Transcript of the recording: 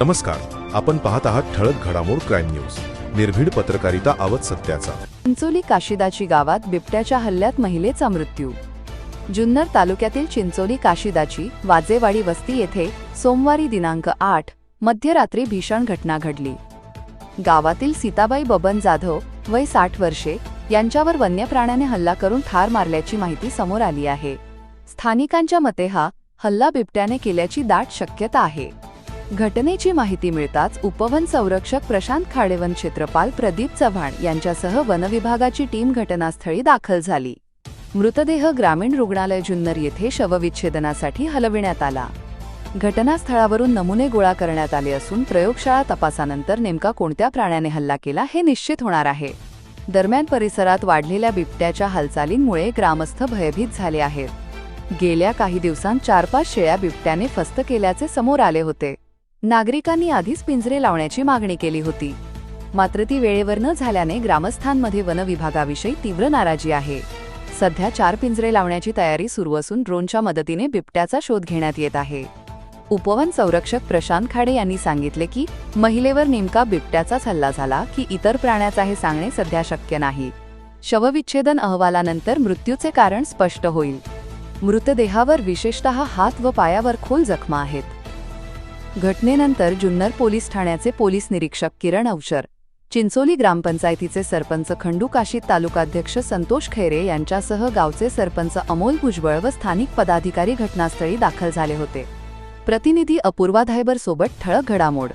नमस्कार आपण पाहत आहात ठळक घडामोड क्राईम न्यूज. निर्भीड पत्रकारिता आवत सत्याचा. चिंचोली काशिदाची गावात बिबट्याच्या हल्ल्यात महिलेचा मृत्यू. जुन्नर तालुक्यातील चिंचोली काशिदाची वाजेवाडी वस्ती येथे सोमवारी दिनांक आठ मध्यरात्री भीषण घटना घडली. गावातील सीताबाई बबन जाधव वय साठ वर्षे यांच्यावर वन्य प्राण्याने हल्ला करून ठार मारल्याची माहिती समोर आली आहे. स्थानिकांच्या मते हा हल्ला बिबट्याने केल्याची दाट शक्यता आहे. घटनेची माहिती मिळताच उपवन संरक्षक प्रशांत खाडेवन क्षेत्रपाल प्रदीप चव्हाण यांच्यासह वनविभागाची टीम घटनास्थळी दाखल झाली. मृतदेह ग्रामीण रुग्णालय जुन्नर येथे शवविच्छेदनासाठी हलविण्यात आला. घटनास्थळावरून नमुने गोळा करण्यात आले असून प्रयोगशाळा तपासानंतर नेमका कोणत्या प्राण्याने हल्ला केला हे निश्चित होणार आहे. दरम्यान परिसरात वाढलेल्या बिबट्याच्या हालचालींमुळे ग्रामस्थ भयभीत झाले आहेत. गेल्या काही दिवसांत चार पाच शेळ्या बिबट्याने फस्त केल्याचे समोर आले होते. नागरिकांनी आधीच पिंजरे लावण्याची मागणी केली होती. मात्र ती वेळेवर न झाल्याने ग्रामस्थांमध्ये वनविभागाविषयी तीव्र नाराजी आहे. सध्या चार पिंजरे लावण्याची तयारी सुरू असून ड्रोनच्या मदतीने बिबट्याचा शोध घेण्यात येत आहे. उपवन संरक्षक प्रशांत खाडे यांनी सांगितले की महिलेवर नेमका बिबट्याचाच हल्ला झाला की इतर प्राण्याचा हे सांगणे सध्या शक्य नाही. शवविच्छेदन अहवालानंतर मृत्यूचे कारण स्पष्ट होईल. मृतदेहावर विशेषतः हात व पायावर खोल जखमा आहेत. घटनेनंतर जुन्नर पोलीस ठाण्याचे पोलीस निरीक्षक किरण अवचर चिंचोली ग्रामपंचायतीचे सरपंच खंडू काशीद तालुकाध्यक्ष संतोष खैरे यांच्यासह गावचे सरपंच अमोल भुजबळ व स्थानिक पदाधिकारी घटनास्थळी दाखल झाले होते. प्रतिनिधी अपूर्वा धायबर सोबत ठळक घडामोड